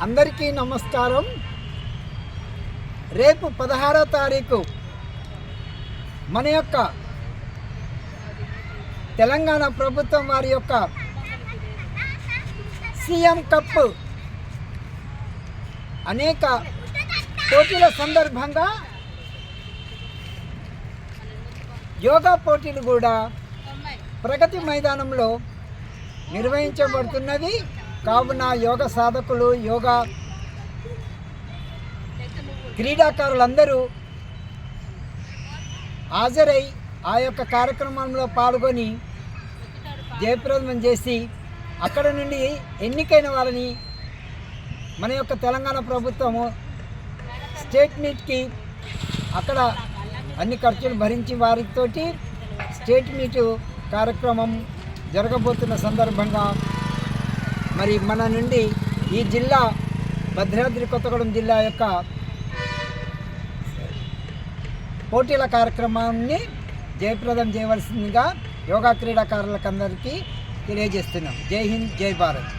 అందరికీ నమస్కారం. రేపు పదహారో తారీఖు మన యొక్క తెలంగాణ ప్రభుత్వం వారి యొక్క సీఎం కప్ అనేక పోటీల సందర్భంగా యోగా పోటీలు కూడా ప్రగతి మైదానంలో నిర్వహించబడుతున్నవి కావున యోగ సాధకులు యోగా క్రీడాకారులందరూ హాజరై ఆ యొక్క కార్యక్రమంలో పాల్గొని జయప్రదం చేసి అక్కడ నుండి ఎన్నికైన వాళ్ళని మన యొక్క తెలంగాణ ప్రభుత్వము స్టేట్ మీట్కి అక్కడ అన్ని ఖర్చులు భరించి వారితోటి స్టేట్ మీటు కార్యక్రమం జరగబోతున్న సందర్భంగా మరి మన నుండి ఈ జిల్లా భద్రాద్రి కొత్తగూడెం జిల్లా యొక్క పోటీల కార్యక్రమాన్ని జయప్రదం చేయవలసిందిగా యోగా క్రీడాకారులకందరికీ తెలియజేస్తున్నాం. జై హింద్ జై భారత్.